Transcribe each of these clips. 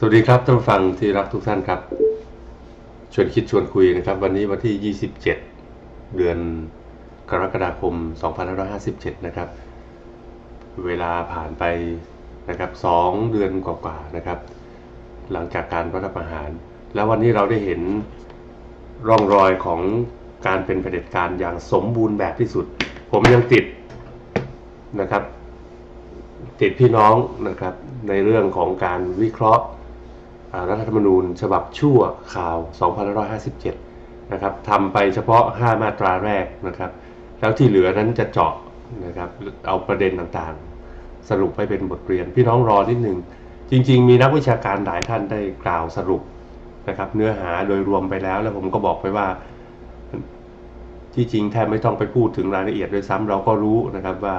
สวัสดีครับท่านผู้ฟังที่รักทุกท่านครับชวนคิดชวนคุยนะครับ วันนี้วันที่ 27 เดือนกรกฎาคม 2557 นะครับ เวลาผ่านไปนะครับสองเดือนกว่าๆนะครับ หลังจากการรัฐประหาร แล้ววันนี้เราได้เห็นร่องรอยของการเป็นเผด็จการอย่างสมบูรณ์แบบที่สุด ผมยังติดนะครับ ติดพี่น้องนะครับในเรื่องของการวิเคราะห์ รัฐธรรมนูญฉบับชั่วข่าว 2557 นะครับทำไปเฉพาะ 5 มาตราแรกนะครับ แล้วที่เหลือนั้นจะเจาะนะครับเอาประเด็นต่างๆ สรุปไปเป็นบทเรียน พี่น้องรอนิดหนึ่ง จริง ๆ มีนักวิชาการหลายท่านได้กล่าวสรุปนะครับเนื้อหาโดยรวมไปแล้ว แล้วผมก็บอกไปว่าที่จริงแทบไม่ต้องไปพูดถึงรายละเอียดด้วยซ้ำเราก็รู้นะครับว่า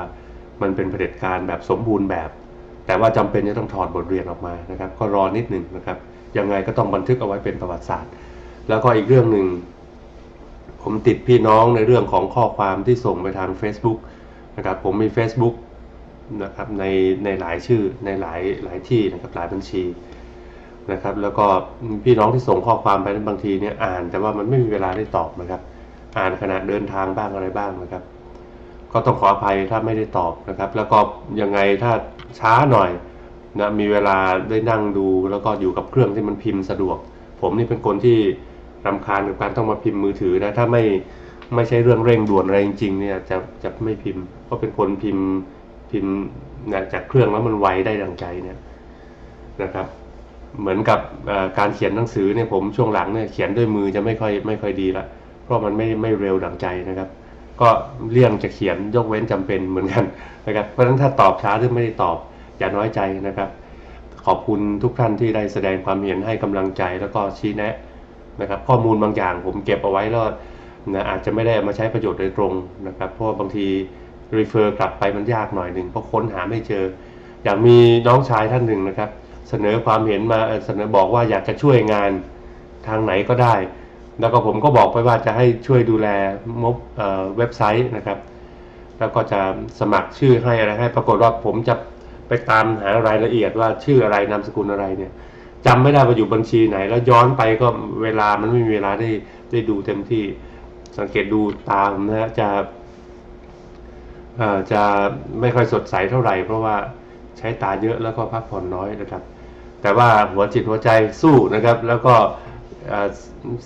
มันเป็นเผด็จการแบบสมบูรณ์แบบ แต่ว่าจำเป็นจะต้องถอดบทเรียนออกมานะครับ ก็รอนิดหนึ่งนะครับ ยังไงก็ต้องบันทึกเอาไว้เป็นประวัติศาสตร์ แล้วก็อีกเรื่องหนึ่งผมติดพี่น้องในเรื่องของข้อความที่ส่งไปทาง Facebook นะครับ ผมมี Facebook นะครับในในหลายชื่อในหลายหลายที่นะครับหลายบัญชีนะครับ แล้วก็พี่น้องที่ส่งข้อความไปนั้นบางทีเนี่ยอ่าน แต่ว่ามันไม่มีเวลาได้ตอบนะครับ อ่านขณะเดินทางบ้างอะไรบ้างนะครับ ก็ต้องขออภัยถ้าไม่ได้ตอบนะครับ แล้วก็ยังไงถ้าช้าหน่อยนะมีเวลาได้นั่งดูแล้วก็อยู่กับเครื่องที่มันพิมพ์สะดวก ผมนี่เป็นคนที่รำคาญกับการต้องมาพิมพ์มือถือนะถ้าไม่ไม่ใช่เรื่องเร่งด่วนอะไรจริงๆเนี่ยจะจะไม่พิมพ์เพราะเป็นคนพิมพ์พิมพ์นะจากเครื่องแล้วมันไวได้ดังใจเนี่ยนะครับ เหมือนกับการเขียนหนังสือเนี่ยผมช่วงหลังเนี่ยเขียนด้วยมือจะไม่ค่อยไม่ค่อยดีละเพราะมันไม่ไม่เร็วดังใจนะครับ ก็เลี่ยงจะเขียนยกเว้นจำเป็นเหมือนกันนะครับ เพราะฉะนั้นถ้าตอบช้าหรือไม่ได้ตอบอย่าน้อยใจนะครับ ขอบคุณทุกท่านที่ได้แสดงความเห็นให้กำลังใจแล้วก็ชี้แนะนะครับ ข้อมูลบางอย่างผมเก็บเอาไว้แล้วนะอาจจะไม่ได้มาใช้ประโยชน์โดยตรงนะครับ เพราะบางทีรีเฟอร์กลับไปมันยากหน่อยหนึ่งเพราะค้นหาไม่เจอ อย่างมีน้องชายท่านหนึ่งนะครับ เสนอความเห็นมาเสนอบอกว่าอยากจะช่วยงานทางไหนก็ได้ แล้วก็ผมก็บอกไปว่าจะให้ช่วยดูแลมบเเว็บไซต์นะครับ แล้วก็จะสมัครชื่อให้อะไรให้ ปรากฏว่าผมจะไปตามหารายละเอียดว่าชื่ออะไรนามสกุลอะไรเนี่ยจำไม่ได้ว่าอยู่บัญชีไหน แล้วย้อนไปก็เวลามันไม่มีเวลาได้ได้ดูเต็มที่สังเกตดูตามนะฮะจะจะไม่ค่อยสดใสเท่าไหร่ เพราะว่าใช้ตาเยอะแล้วก็พักผ่อนน้อยนะครับ แต่ว่าหัวจิตหัวใจสู้นะครับ แล้วก็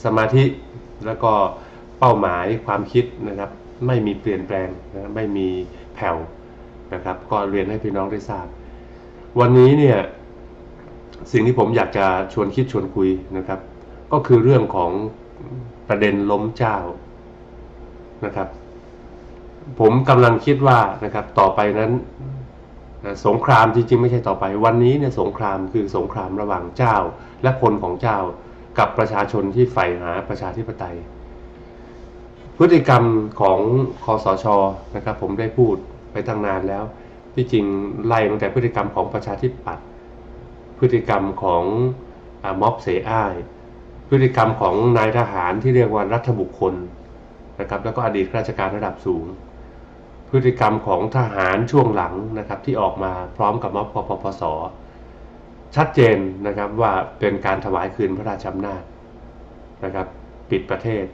สมาธิแล้วก็เป้าหมายความคิดนะครับ ไม่มีเปลี่ยนแปลงนะไม่มีแผ่วนะครับ ก็เรียนให้พี่น้องได้ทราบ วันนี้เนี่ยสิ่งที่ผมอยากจะชวนคิดชวนคุยนะครับ ก็คือเรื่องของประเด็นล้มเจ้านะครับ ผมกำลังคิดว่านะครับต่อไปนั้นสงครามจริงๆ ไม่ใช่ต่อไป วันนี้เนี่ยสงครามคือสงครามระหว่างเจ้าและคนของเจ้า กับประชาชนที่ใฝ่หาประชาธิปไตย พฤติกรรมของคอสชนะครับผมได้พูดไปตั้งนานแล้ว ที่จริงไล่ตั้งแต่พฤติกรรมของประชาธิปัตย์พฤติกรรมของอม็อบเสอ้าย พฤติกรรมของนายทหารที่เรียกว่ารัฐบุคคลนะครับแล้วก็อดีตข้าราชการระดับสูง พฤติกรรมของทหารช่วงหลังนะครับที่ออกมาพร้อมกับม็อบปปส ชัดเจนนะครับว่าเป็นการถวายคืนพระราชอำนาจนะครับ ปิดประเทศ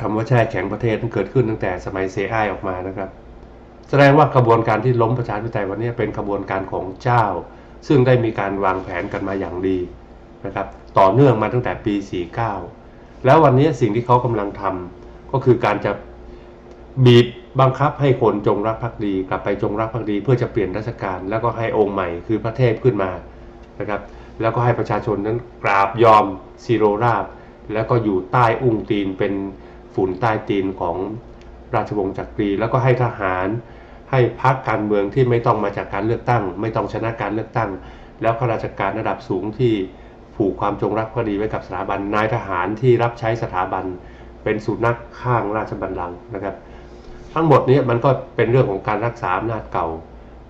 คำว่าแช่แข็งประเทศมันเกิดขึ้นตั้งแต่สมัยเซอ้ายออกมานะครับ แสดงว่ากระบวนการที่ล้มประชาธิปไตยวันนี้เป็นกระบวนการของเจ้า ซึ่งได้มีการวางแผนกันมาอย่างดีนะครับ ต่อเนื่องมาตั้งแต่ปี 49 แล้ววันนี้สิ่งที่เขากำลังทำก็คือการจะบีบ บังคับให้คนจงรักภักดีกลับไปจงรักภักดี เพื่อจะเปลี่ยนราชการ แล้วก็ให้องค์ใหม่คือพระเทพขึ้นมานะครับ แล้วก็ให้ประชาชนนั้นกราบยอมซีโรราบ แล้วก็อยู่ใต้อุ้งตีนเป็นฝุ่นใต้ตีนของราชวงศ์จักรี แล้วก็ให้ทหารให้พักการเมืองที่ไม่ต้องมาจากการเลือกตั้ง ไม่ต้องชนะการเลือกตั้ง แล้วข้าราชการระดับสูงที่ผูกความจงรักภักดีไว้กับสถาบันนายทหารที่รับใช้สถาบัน เป็นสุนัขข้างราชบัลลังก์นะครับ ทั้งหมดนี้มันก็เป็นเรื่องของการรักษาอำนาจเก่า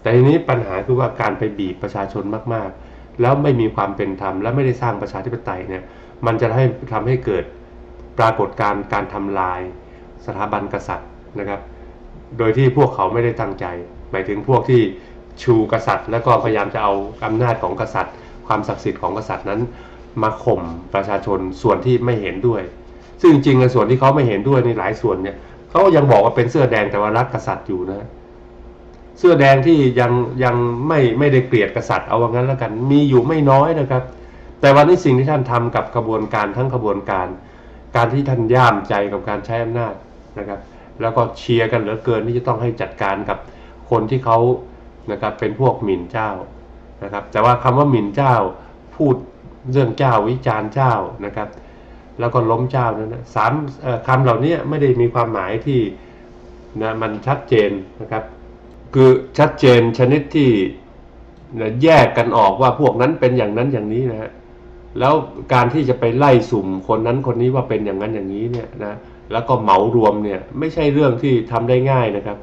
แต่ทีนี้ปัญหาคือว่าการไปบีบประชาชนมากๆ แล้วไม่มีความเป็นธรรมและไม่ได้สร้างประชาธิปไตยเนี่ยมันจะให้ทำให้เกิดปรากฏการณ์การทำลายสถาบันกษัตริย์นะครับ โดยที่พวกเขาไม่ได้ตั้งใจ หมายถึงพวกที่ชูกษัตริย์ แล้วก็พยายามจะเอาอำนาจของกษัตริย์ ความศักดิ์สิทธิ์ของกษัตริย์นั้น มาข่มประชาชนส่วนที่ไม่เห็นด้วย ซึ่งจริงๆส่วนที่เขาไม่เห็นด้วยในหลายส่วนเนี่ย เขายังบอกว่าเป็นเสื้อแดงแต่ว่ารักกษัตริย์อยู่นะ เสื้อแดงที่ยังยังไม่ไม่ได้เกลียดกษัตริย์เอาว่างั้นแล้วกัน มีอยู่ไม่น้อยนะครับ แต่วันนี้สิ่งที่ท่านทำกับกระบวนการทั้งกระบวนการ การที่ท่านย่ามใจกับการใช้อำนาจนะครับ แล้วก็เชียร์กันเหลือเกินที่จะต้องให้จัดการกับคนที่เขานะครับเป็นพวกหมิ่นเจ้านะครับ แต่ว่าคำว่าหมิ่นเจ้าพูดเรื่องเจ้าวิจารณ์เจ้านะครับ แล้วก็ล้มเจ้านั้นนะสามคำเหล่านี้ไม่ได้มีความหมายที่นะมันชัดเจนนะครับ คือชัดเจนชนิดที่นะแยกกันออกว่าพวกนั้นเป็นอย่างนั้นอย่างนี้นะฮะแล้วการที่จะไปไล่สุ่มคนนั้นคนนี้ว่าเป็นอย่างนั้นอย่างนี้เนี่ยนะแล้วก็เหมารวมเนี่ยไม่ใช่เรื่องที่ทำได้ง่ายนะครับ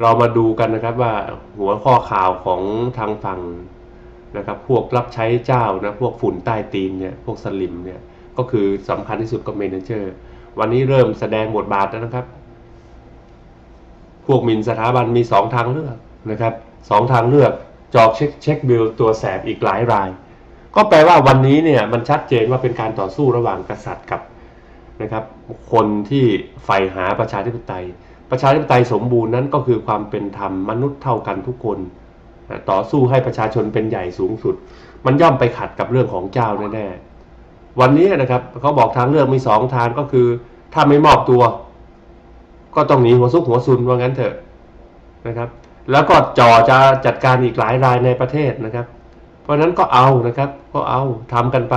เรามาดูกันนะครับว่าหัวข้อข่าวของทางฝั่งนะครับ พวกรับใช้เจ้านะพวกฝุ่นใต้ตีนเนี่ยพวกสลิมเนี่ย ก็คือสำคัญที่สุดก็เมนเจอร์ วันนี้เริ่มแสดงบทบาทแล้วนะครับ พวกมินสถาบันมีสองทางเลือกนะครับสองทางเลือกจอกเช็คเช็คบิลตัวแสบอีกหลายราย ก็แปลว่าวันนี้เนี่ยมันชัดเจนว่าเป็นการต่อสู้ระหว่างกษัตริย์กับนะครับ คนที่ใฝ่หาประชาธิปไตย ประชาธิปไตยสมบูรณ์นั้นก็คือความเป็นธรรมมนุษย์เท่ากันทุกคนต่อสู้ให้ประชาชนเป็นใหญ่สูงสุด มันย่อมไปขัดกับเรื่องของเจ้าแน่ๆ วันนี้นะครับเขาบอกทางเลือกมีสองทางก็คือ ถ้าไม่มอบตัว ก็ต้องหนีหัวซุกหัวซุนว่างั้นเถอะนะครับ แล้วก็จ่อจะจัดการอีกหลายรายในประเทศนะครับ เพราะฉะนั้นก็เอานะครับ ก็เอาทำกันไป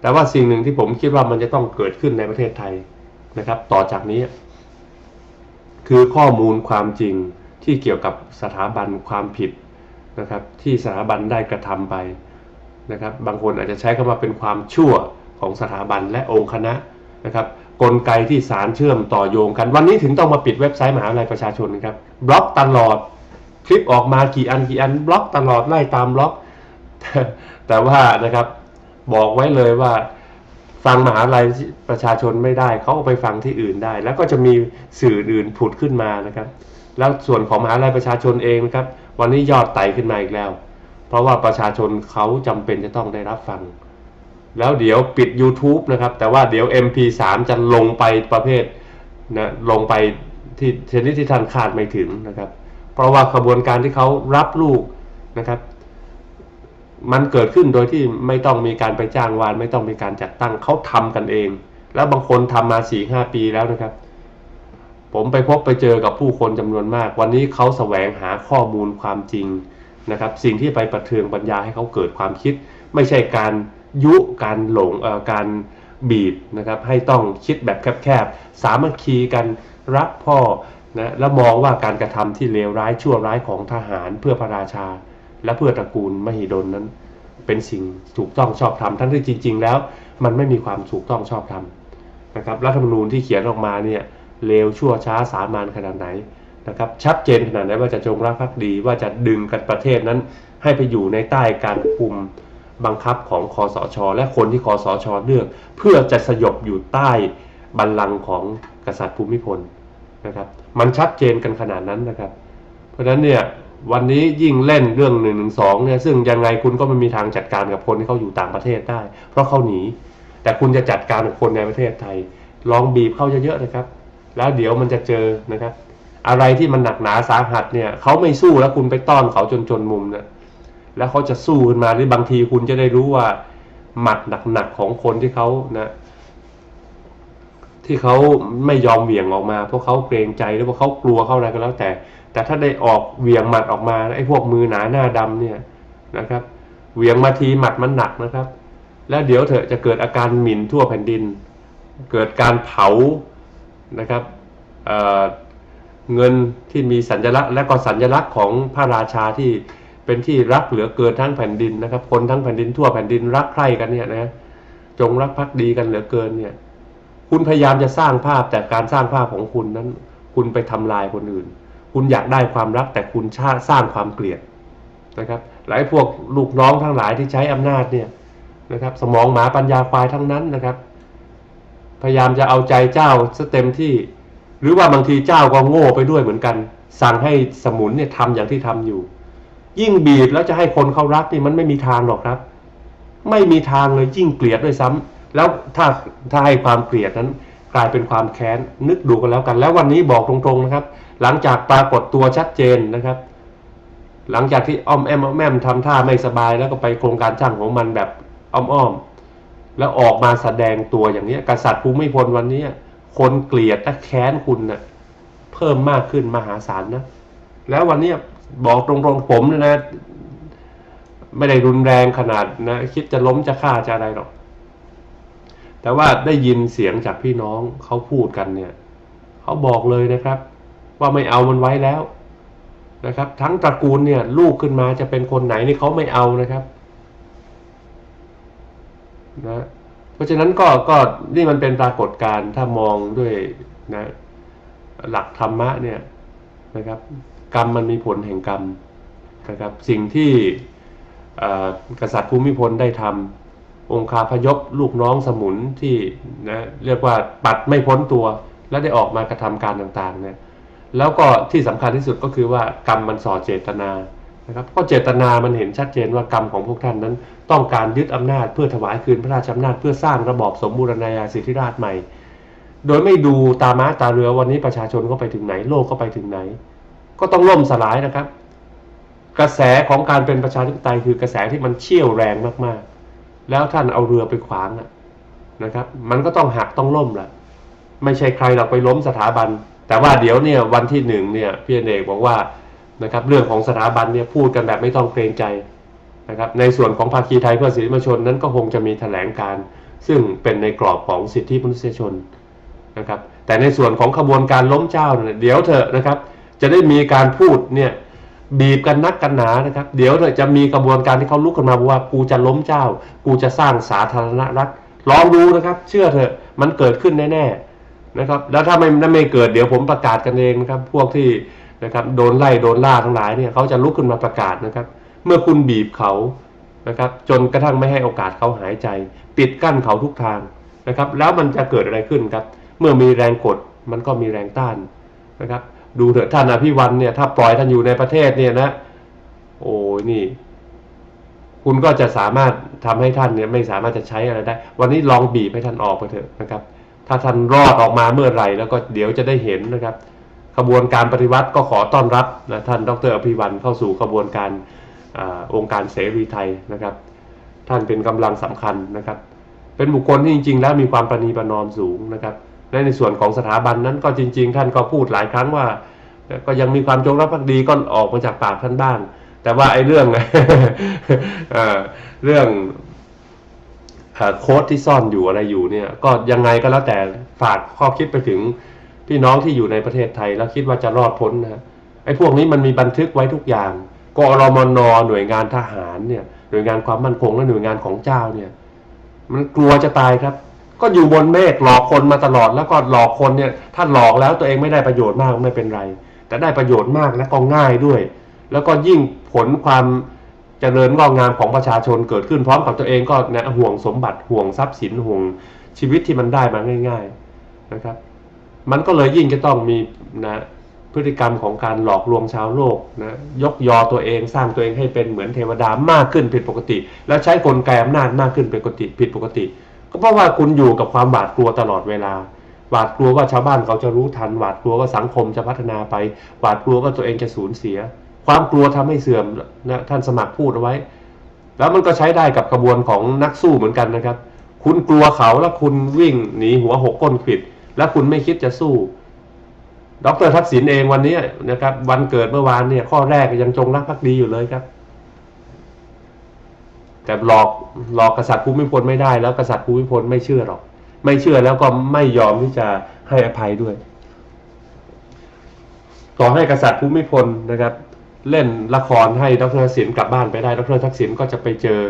แต่ว่าสิ่งหนึ่งที่ผมคิดว่ามันจะต้องเกิดขึ้นในประเทศไทยนะครับ ต่อจากนี้ คือข้อมูลความจริงที่เกี่ยวกับสถาบันความผิดนะครับ ที่สถาบันได้กระทำไป นะครับบางคนอาจจะใช้คำว่าเป็นความชั่วของสถาบันและองค์คณะนะครับกลไกที่สารเชื่อมต่อโยงกัน วันนี้ถึงต้องมาปิดเว็บไซต์มหาวิทยาลัยประชาชนนะครับบล็อกตลอดคลิปออกมากี่อันกี่อันบล็อกตลอดไล่ตามบล็อก แต่ว่านะครับบอกไว้เลยว่าฟังมหาวิทยาลัยประชาชนไม่ได้เขาไปฟังที่อื่นได้ แล้วก็จะมีสื่ออื่นผุดขึ้นมานะครับ แล้วส่วนของมหาวิทยาลัยประชาชนเองนะครับ วันนี้ยอดไต่ขึ้นมาอีกแล้ว เพราะว่าประชาชนเขาจำเป็นจะต้องได้รับฟัง แล้วเดี๋ยวปิด YouTube นะครับ แต่ว่าเดี๋ยว MP3 จะลงไปประเภทนะลงไปที่ชนิดที่ท่านคาดไม่ถึงนะครับ เพราะว่าขบวนการที่เขารับลูกนะครับ มันเกิดขึ้นโดยที่ไม่ต้องมีการไปจ้างวาน ไม่ต้องมีการจัดตั้งเขาทำกันเอง แล้วบางคนทำมาสี่ห้าปีแล้วนะครับ ผมไปพบไปเจอกับผู้คนจำนวนมาก วันนี้เขาแสวงหาข้อมูลความจริง นะครับสิ่งที่ไปประเทืองปัญญาให้เขาเกิดความคิด ไม่ใช่การยุการหลงการบีบนะครับให้ต้องคิดแบบแคบๆสามัคคีกันรักพ่อนะแล้วมองว่าการกระทำที่เลวร้ายชั่วร้ายของทหารเพื่อพระราชา และเพื่อตระกูลมหิดลนั้น เป็นสิ่งถูกต้องชอบธรรมทั้งที่จริง ๆ แล้ว มันไม่มีความถูกต้องชอบธรรมนะครับรัฐธรรมนูญที่เขียนออกมาเนี่ยเลวชั่วช้าสามานขนาดไหน นะครับชัดเจนขนาดไหนว่าจะจงรักภักดี ว่าจะดึงกันประเทศนั้น ให้ไปอยู่ในใต้การคุมบังคับของคอสช และคนที่คอสชเลือก เพื่อจะสยบอยู่ใต้บัลลังก์ของกษัตริย์ภูมิพลนะครับมันชัดเจนกันขนาดนั้นนะครับ เพราะฉะนั้นเนี่ยวันนี้ยิ่งเล่นเรื่องหนึ่งหนึ่งสองเนี่ยซึ่งยังไงคุณก็ไม่มีทางจัดการกับคนที่เขาอยู่ต่างประเทศได้ เพราะเขาหนี แต่คุณจะจัดการกับคนในประเทศไทย ลองบีบเข้าเยอะๆนะครับ แล้วเดี๋ยวมันจะเจอนะครับ อะไรที่มันหนักหนาสาหัสเนี่ยเขาไม่สู้แล้วคุณไปต้อนเขาจนจนมุมเนะแล้วเขาจะสู้ขึ้นมาหรือบางทีคุณจะได้รู้ว่าหมัดหนักๆของคนที่เขานะที่เขาไม่ยอมเหวี่ยงออกมาเพราะเขาเกรงใจหรือว่าเขากลัวเขาอะไรก็แล้วแต่ แต่ถ้าได้ออกเหวี่ยงหมัดออกมาไอ้พวกมือหนาหน้าดำเนี่ยนะครับเหวี่ยงมาทีหมัดมันหนักนะครับ แล้วเดี๋ยวเถอะจะเกิดอาการหมิ่นทั่วแผ่นดิน เกิดการเผานะครับ เงินที่มีสัญลักษณ์และก็สัญลักษณ์ของพระราชาที่เป็นที่รักเหลือเกินทั้งแผ่นดินนะครับ คนทั้งแผ่นดินทั่วแผ่นดินรักใคร่กันเนี่ยนะจงรักภักดีกันเหลือเกินเนี่ย คุณพยายามจะสร้างภาพแต่การสร้างภาพของคุณนั้น คุณไปทำลายคนอื่น คุณอยากได้ความรักแต่คุณชาสร้างความเกลียดนะครับ หลายพวกลูกน้องทั้งหลายที่ใช้อำนาจเนี่ยนะครับ สมองหมาปัญญาควายทั้งนั้นนะครับ พยายามจะเอาใจเจ้าซะเต็มที่ หรือว่าบางทีเจ้าก็โง่ไปด้วยเหมือนกัน สั่งให้สมุนเนี่ยทำอย่างที่ทำอยู่ ยิ่งบีบแล้วจะให้คนเขารักนี่มันไม่มีทางหรอกครับ ไม่มีทางเลยยิ่งเกลียดด้วยซ้ำแล้วถ้าถ้าให้ความเกลียดนั้น กลายเป็นความแค้นนึกดูกันแล้วกัน แล้ววันนี้บอกตรงๆนะครับ หลังจากปรากฏตัวชัดเจนนะครับ หลังจากที่อ้อมแอมอ้อมแอมทำท่าไม่สบายแล้วก็ไปโครงการจ้างของมันแบบอ้อมๆแล้วออกมาแสดงตัวอย่างนี้กษัตริย์ภูมิพลวันนี้ คนเกลียดและแค้นคุณนะ่ะเพิ่มมากขึ้นมหาศาลนะ แล้ววันนี้บอกตรงๆผมเนยนะ ไม่ได้รุนแรงขนาดนะ คิดจะล้มจะฆ่าจะอะไรหรอก แต่ว่าได้ยินเสียงจากพี่น้องเขาพูดกันเนี่ย เขาบอกเลยนะครับ ว่าไม่เอามันไว้แล้วนะครับ ทั้งตระกูลเนี่ยลูกขึ้นมาจะเป็นคนไหนนี่เขาไม่เอานะครับ นะ ราะฉะนั้นก็ก็นี่มันเป็นปรากฏการณ์ถ้ามองด้วยนะหลักธรรมะเนี่ยนะครับ กรรมมันมีผลแห่งกรรมนะครับสิ่งที่กษัตริย์ภูมิพลได้ทำองคาพยพลูกน้องสมุนที่นะเรียกว่าปัดไม่พ้นตัว และได้ออกมากระทำการต่างๆเนี่ยแล้วก็ที่สำคัญที่สุดก็คือว่ากรรมมันส่อเจตนา นะครับก็เจตนามันเห็นชัดเจนว่ากรรมของพวกท่านนั้น ต้องการยึดอำนาจเพื่อถวายคืนพระราชอำนาจเพื่อสร้างระบอบสมบูรณาญาสิทธิราชใหม่ โดยไม่ดูตาม้าตาเรือวันนี้ประชาชนก็ไปถึงไหนโลกก็ไปถึงไหน ก็ต้องล่มสลายนะครับ กระแสของการเป็นประชาธิปไตยคือกระแสที่มันเชี่ยวแรงมากๆ แล้วท่านเอาเรือไปขวางนะครับ มันก็ต้องหักต้องล่มแหละไม่ใช่ใครเราไปล้มสถาบัน แต่ว่าเดี๋ยวเนี่ยวันที่หนึ่งเนี่ยพี่เอกบอกว่า นะครับเรื่องของสถาบันเนี่ยพูดกันแบบไม่ต้องเกรงใจนะครับในส่วนของภาคีไทยเพื่อสิทธิมนชนนั้นก็คงจะมีแถลงการ ซึ่งเป็นในกรอบของสิทธิมนุษยชนนะครับแต่ในส่วนของขบวนการล้มเจ้าเนี่ยเดี๋ยวเถอะนะครับจะได้มีการพูดเนี่ยบีบกันนักกันหนานะครับ เดี๋ยวเถอะจะมีกระบวนการที่เขาลุกขึ้นมาว่ากูจะล้มเจ้า กูจะสร้างสาธารณรัฐลองดูนะครับ เชื่อเถอะมันเกิดขึ้นแน่ๆนะครับแล้วถ้าไม่ไม่เกิดเดี๋ยวผมประกาศกันเองนะครับ พวกที่ นะครับโดนไล่โดนล่าทั้งหลายเนี่ยเขาจะลุกขึ้นมาประกาศนะครับ เมื่อคุณบีบเขานะครับจนกระทั่งไม่ให้โอกาสเขาหายใจ ปิดกั้นเขาทุกทางนะครับ แล้วมันจะเกิดอะไรขึ้นครับ เมื่อมีแรงกดมันก็มีแรงต้านนะครับ ดูเถอะท่านอภิวันเนี่ยถ้าปล่อยท่านอยู่ในประเทศเนี่ยนะ โอ้ยนี่ คุณก็จะสามารถทำให้ท่านเนี่ยไม่สามารถจะใช้อะไรได้ วันนี้ลองบีบให้ท่านออกไปเถอะนะครับ ถ้าท่านรอดออกมาเมื่อไหร่แล้วก็เดี๋ยวจะได้เห็นนะครับ ขบวนการปฏิวัติก็ขอต้อนรับนะท่านดรอภิวันเข้าสู่ขบวนการอองค์การเสรีไทยนะครับ ท่านเป็นกำลังสำคัญนะครับ เป็นบุคคลที่จริง ๆ แล้วมีความประนีประนอมสูงนะครับและในส่วนของสถาบันนั้นก็จริง ๆ ท่านก็พูดหลายครั้งว่า ก็ยังมีความจงรักภักดีก็ออกมาจากปากท่านบ้าง แต่ว่าไอ้เรื่องเรื่องโค้ดที่ซ่อนอยู่อะไรอยู่เนี่ย ก็ยังไงก็แล้วแต่ฝากข้อคิดไปถึง พี่น้องที่อยู่ในประเทศไทยแล้วคิดว่าจะรอดพ้นนะไอ้พวกนี้มันมีบันทึกไว้ทุกอย่างกอรมนหน่วยงานทหารเนี่ยหน่วยงานความมั่นคงและหน่วยงานของเจ้าเนี่ย มันกลัวจะตายครับ ก็อยู่บนเมฆหลอกคนมาตลอดแล้วก็หลอกคนเนี่ยถ้าหลอกแล้วตัวเองไม่ได้ประโยชน์มากไม่เป็นไร แต่ได้ประโยชน์มากและก็ง่ายด้วย แล้วก็ยิ่งผลความเจริญงอกงามของประชาชนเกิดขึ้นพร้อมกับตัวเองก็นะห่วงสมบัติห่วงทรัพย์สินห่วงชีวิตที่มันได้มาง่าย ๆนะครับ มันก็เลยยิ่งจะต้องมีนะพฤติกรรมของการหลอกลวงชาวโลกนะยกยอตัวเองสร้างตัวเองให้เป็นเหมือนเทวดามากขึ้นผิดปกติ แล้วใช้กลไกอำนาจมากขึ้นเป็นปกติผิดปกติ ก็เพราะว่าคุณอยู่กับความหวาดกลัวตลอดเวลาหวาดกลัวว่าชาวบ้านเขาจะรู้ทันหวาดกลัวว่าสังคมจะพัฒนาไปหวาดกลัวว่าตัวเองจะสูญเสีย ความกลัวทำให้เสื่อมนะท่านสมัครพูดเอาไว้ แล้วมันก็ใช้ได้กับกระบวนของนักสู้เหมือนกันนะครับ คุณกลัวเขาแล้วคุณวิ่งหนีหัวหกก้นขิด แล้วคุณไม่คิดจะสู้ ดรทักษิณเองวันนี้นะครับ วันเกิดเมื่อวานเนี่ย ข้อแรกยังจงรักภักดีอยู่เลยครับ แต่หลอกหลอกกษัตริย์ภูมิพลไม่ได้ แล้วกษัตริย์ภูมิพลไม่เชื่อหรอก ไม่เชื่อแล้วก็ไม่ยอมที่จะให้อภัยด้วย ต่อให้กษัตริย์ภูมิพลนะครับ เล่นละครให้ดรทักษิณกลับบ้านไปได้ดรทักษิณก็จะไปเจอ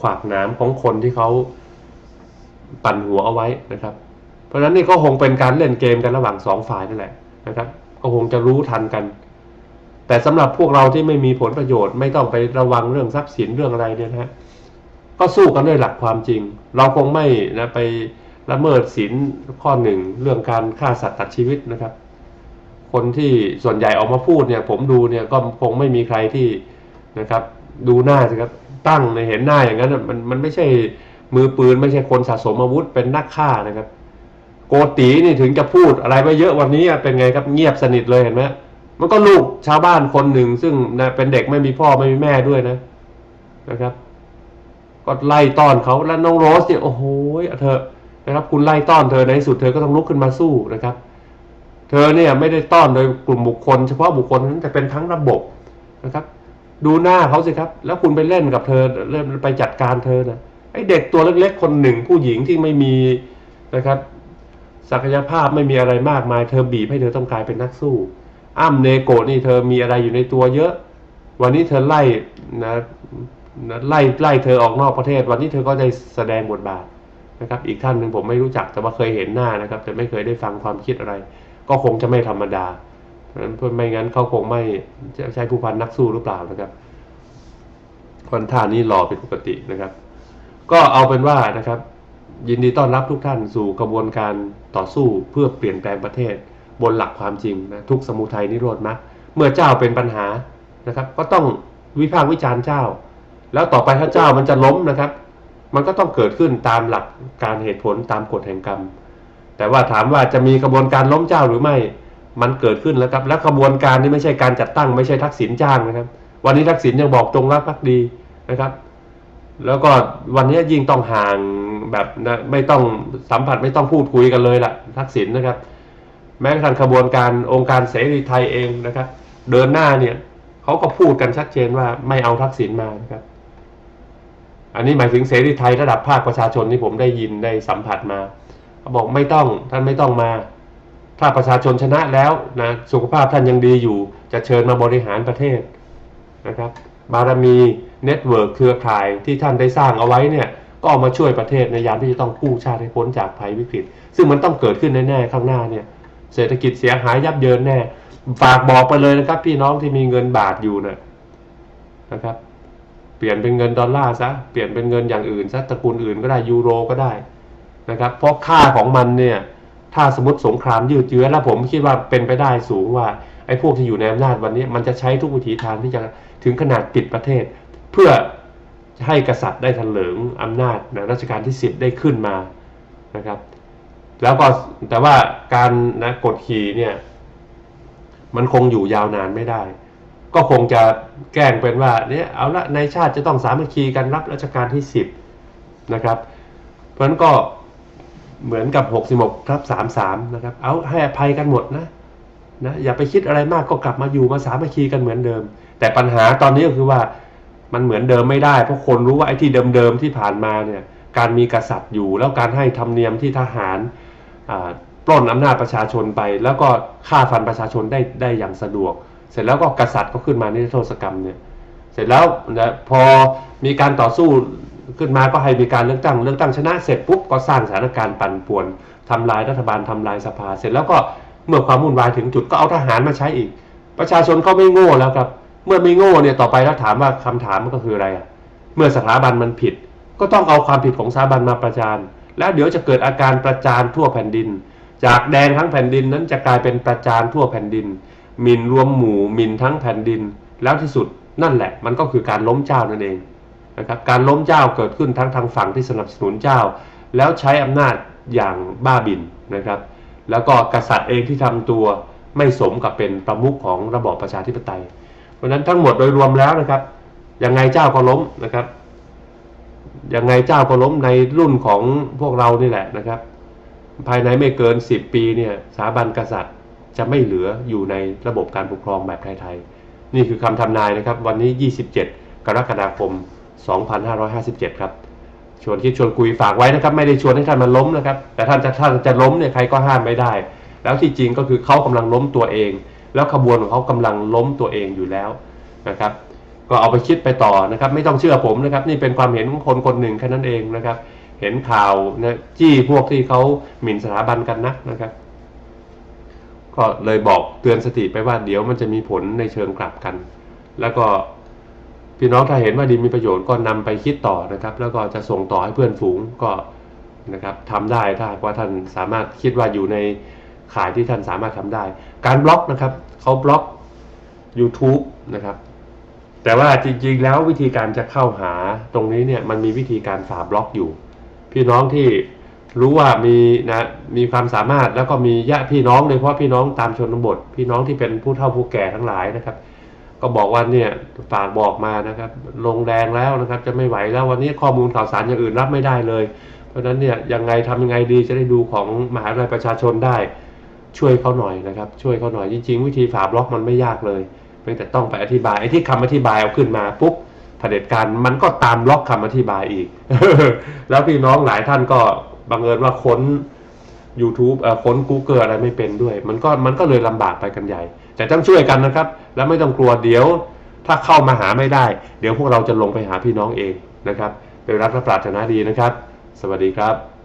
ขวากน้ำของคนที่เขาปั่นหัวเอาไว้นะครับ เพราะฉะนั้นนี่ก็คงเป็นการเล่นเกมกันระหว่างสองฝ่ายนั่นแหละนะครับ ก็คงจะรู้ทันกัน แต่สำหรับพวกเราที่ไม่มีผลประโยชน์ไม่ต้องไประวังเรื่องทรัพย์สินเรื่องอะไรเนี่ยนะก็สู้กันด้วยหลักความจริง เราคงไม่นะไปละเมิดศีลข้อหนึ่งเรื่องการฆ่าสัตว์ตัดชีวิตนะครับ คนที่ส่วนใหญ่ออกมาพูดเนี่ย ผมดูเนี่ยก็คงไม่มีใครที่นะครับ ดูหน้าสิครับตั้งในเห็นหน้าอย่างนั้นมันมันไม่ใช่มือปืนไม่ใช่คนสะสมอาวุธเป็นนักฆ่านะครับ โกตีนี่ถึงจะพูดอะไรไปเยอะวันนี้เป็นไงครับเงียบสนิทเลยเห็นไหมมันก็ลูกชาวบ้านคนหนึ่ง ซึ่งเป็นเด็กไม่มีพ่อไม่มีแม่ด้วยนะนะครับ ก็ไล่ต้อนเขาแล้วน้องโรสเนี่ยโอ้โหเธอนะครับ คุณไล่ต้อนเธอในที่สุดเธอก็ต้องลุกขึ้นมาสู้นะครับ เธอเนี่ยไม่ได้ต้อนโดยกลุ่มบุคคล เฉพาะบุคคลนั้นแต่เป็นทั้งระบบนะครับ ดูหน้าเขาสิครับ แล้วคุณไปเล่นกับเธอเริ่มไปจัดการเธอนะไอเด็กตัวเล็กๆคนหนึ่งผู้หญิงที่ไม่มีนะครับ ศักยภาพไม่มีอะไรมากมาย เธอบีบให้เธอต้องกลายเป็นนักสู้ อ้ำเนโกนี่เธอมีอะไรอยู่ในตัวเยอะ วันนี้เธอไล่นะนะไล่ไล่เธอออกนอกประเทศ วันนี้เธอก็ได้แสดงบทบาทนะครับ อีกท่านหนึ่งผมไม่รู้จักแต่ว่าเคยเห็นหน้านะครับ แต่ไม่เคยได้ฟังความคิดอะไร ก็คงจะไม่ธรรมดาเพราะฉะนั้นไม่งั้นเขาคงไม่ใช่ผู้พันนักสู้หรือเปล่านะครับคนท่านี้รอเป็นปกตินะครับ ก็เอาเป็นว่านะครับ ยินดีต้อนรับทุกท่านสู่กระบวนการต่อสู้เพื่อเปลี่ยนแปลงประเทศ บนหลักความจริงนะทุกสมุทัยนิโรธมรรคเมื่อเจ้าเป็นปัญหานะครับ ก็ต้องวิพากษ์วิจารณ์เจ้า แล้วต่อไปถ้าเจ้ามันจะล้มนะครับ มันก็ต้องเกิดขึ้นตามหลักการเหตุผลตามกฎแห่งกรรม แต่ว่าถามว่าจะมีกระบวนการล้มเจ้าหรือไม่มันเกิดขึ้นแล้วครับ และกระบวนการนี้ไม่ใช่การจัดตั้งไม่ใช่ทักษิณจ้างนะครับ วันนี้ทักษิณยังบอกตรงรักภักดีนะครับ แล้วก็วันนี้ยิ่งต้องห่างแบบนะไม่ต้องสัมผัสไม่ต้องพูดคุยกันเลยล่ะทักษิณนะครับ แม้กระทั่งขบวนการองค์การเสรีไทยเองนะครับ เดินหน้าเนี่ยเขาก็พูดกันชัดเจนว่าไม่เอาทักษิณมานะครับ อันนี้หมายถึงเสรีไทยระดับภาคประชาชนที่ผมได้ยินได้สัมผัสมาเขาบอกไม่ต้องท่านไม่ต้องมา ถ้าประชาชนชนะแล้วนะสุขภาพท่านยังดีอยู่ จะเชิญมาบริหารประเทศนะครับ บารมี เน็ตเวิร์กเครือข่ายที่ท่านได้สร้างเอาไว้เนี่ยก็เอามาช่วยประเทศในยามที่จะต้องกู้ชาติให้พ้นจากภัยวิกฤต ซึ่งมันต้องเกิดขึ้นแน่ๆข้างหน้าเนี่ยเศรษฐกิจเสียหายยับเยินแน่ ฝากบอกไปเลยนะครับ พี่น้องที่มีเงินบาทอยู่นะนะครับ เปลี่ยนเป็นเงินดอลลาร์ซะเปลี่ยนเป็นเงินอย่างอื่นซะตระกูลอื่นก็ได้ยูโรก็ได้นะครับ เพราะค่าของมันเนี่ยถ้าสมมติสงครามยืดเยื้อแล้วผมคิดว่าเป็นไปได้สูงว่าไอ้พวกที่อยู่ในอำนาจวันนี้ มันจะใช้ทุกวิถีทางที่จะถึงขนาดปิดประเทศ เพื่อให้กษัตริย์ได้ทันเหลิงอำนาจนะรัชกาลที่สิบได้ขึ้นมานะครับ แล้วก็แต่ว่าการนะกดขี่เนี่ยมันคงอยู่ยาวนานไม่ได้ ก็คงจะแกล้งเป็นว่าเนี่ยเอาละในชาติจะต้องสามัคคีกันรับรัชกาลที่สิบนะครับ เพราะฉะนั้นก็เหมือนกับ 66ทับ33 นะครับ เอาให้อภัยกันหมดนะนะอย่าไปคิดอะไรมากก็กลับมาอยู่มาสามัคคีกันเหมือนเดิม แต่ปัญหาตอนนี้ก็คือว่า มันเหมือนเดิมไม่ได้ เพราะคนรู้ว่าไอ้ที่เดิมๆที่ผ่านมาเนี่ยการมีกษัตริย์อยู่ แล้วการให้ธรรมเนียมที่ทหารปล้นอำนาจประชาชนไป แล้วก็ฆ่าฟันประชาชนได้ได้อย่างสะดวก เสร็จแล้วก็กษัตริย์ก็ขึ้นมาในโทษกรรมเนี่ยเสร็จแล้วนะพอมีการต่อสู้ขึ้นมาก็ให้มีการเลือกตั้งเลือกตั้งชนะเสร็จปุ๊บก็สร้างสถานการณ์ปั่นป่วนทำลายรัฐบาลทำลายสภา เสร็จแล้วก็เมื่อความวุ่นวายถึงจุดก็เอาทหารมาใช้อีก ประชาชนก็ไม่โง่แล้วครับ เมื่อไม่โง่เนี่ยต่อไปแล้วถามว่าคำถามมันก็คืออะไรอะเมื่อสถาบันมันผิด ก็ต้องเอาความผิดของสถาบันมาประจานแล้วเดี๋ยวจะเกิดอาการประจานทั่วแผ่นดิน จากแดงทั้งแผ่นดินนั้นจะกลายเป็นประจานทั่วแผ่นดินมินรวมหมู่มินทั้งแผ่นดิน แล้วที่สุดนั่นแหละ มันก็คือการล้มเจ้านั่นเองนะครับการล้มเจ้าเกิดขึ้นทั้งทางฝั่งที่สนับสนุนเจ้า แล้วใช้อำนาจอย่างบ้าบินนะครับ แล้วก็กษัตริย์เองที่ทำตัวไม่สมกับเป็นประมุขของระบอบประชาธิปไตย เพราะนั้นทั้งหมดโดยรวมแล้วนะครับ ยังไงเจ้าก็ล้มนะครับ ยังไงเจ้าก็ล้มในรุ่นของพวกเรานี่แหละนะครับ ภายในไม่เกิน 10 ปีเนี่ยสถาบันกษัตริย์จะไม่เหลืออยู่ในระบบการปกครองแบบไทยๆ นี่คือคำทำนายนะครับ วันนี้ 27 กรกฎาคม 2557 ครับ ชวนคิดชวนคุยฝากไว้นะครับ ไม่ได้ชวนให้ท่านมาล้มนะครับ แต่ท่านจะท่านจะล้มเนี่ยใครก็ห้ามไม่ได้ แล้วที่จริงก็คือเขากำลังล้มตัวเอง แล้วขบวนของเขากำลังล้มตัวเองอยู่แล้วนะครับ ก็เอาไปคิดไปต่อนะครับ ไม่ต้องเชื่อผมนะครับ นี่เป็นความเห็นของคนคนหนึ่งแค่นั้นเองนะครับ เห็นข่าวนะจี้พวกที่เขาหมิ่นสถาบันกันนักนะครับ ก็เลยบอกเตือนสติไปว่าเดี๋ยวมันจะมีผลในเชิงกลับกัน แล้วก็พี่น้องถ้าเห็นว่าดีมีประโยชน์ก็นำไปคิดต่อนะครับ แล้วก็จะส่งต่อให้เพื่อนฝูงก็นะครับทำได้ถ้าว่าท่านสามารถคิดว่าอยู่ใน ขายที่ท่านสามารถทำได้ การบล็อกนะครับเขาบล็อก YouTube นะครับ แต่ว่าจริงๆ แล้ววิธีการจะเข้าหาตรงนี้เนี่ยมันมีวิธีการฝาบล็อกอยู่ พี่น้องที่รู้ว่ามีนะมีความสามารถแล้วก็มีญาติพี่น้องโดยเฉพาะพี่น้องตามชนบท พี่น้องที่เป็นผู้เฒ่าผู้แก่ทั้งหลายนะครับ ก็บอกว่าเนี่ยฝากบอกมานะครับลงแดงแล้วนะครับจะไม่ไหวแล้ววันนี้ข้อมูลข่าวสารอย่างอื่นรับไม่ได้เลย เพราะฉะนั้นเนี่ยยังไงทำยังไงดีจะได้ดูของมหาวิทยาลัยประชาชนได้ ช่วยเขาหน่อยนะครับ ช่วยเขาหน่อยจริง ๆ วิธีฝาบล็อกมันไม่ยากเลยเพียงแต่ต้องไปอธิบายไอ้ที่คำอธิบายเอาขึ้นมาปุ๊บเผด็จการมันก็ตามล็อกคำอธิบายอีก แล้วพี่น้องหลายท่านก็บังเอิญว่าค้น YouTube เอ่อค้น Google อะไรไม่เป็นด้วย มันก็มันก็เลยลำบากไปกันใหญ่ แต่ต้องช่วยกันนะครับ แล้วไม่ต้องกลัวเดี๋ยว ถ้าเข้ามาหาไม่ได้ เดี๋ยวพวกเราจะลงไปหาพี่น้องเองนะครับโดยรักและปรารถนาดีนะครับ สวัสดีครับ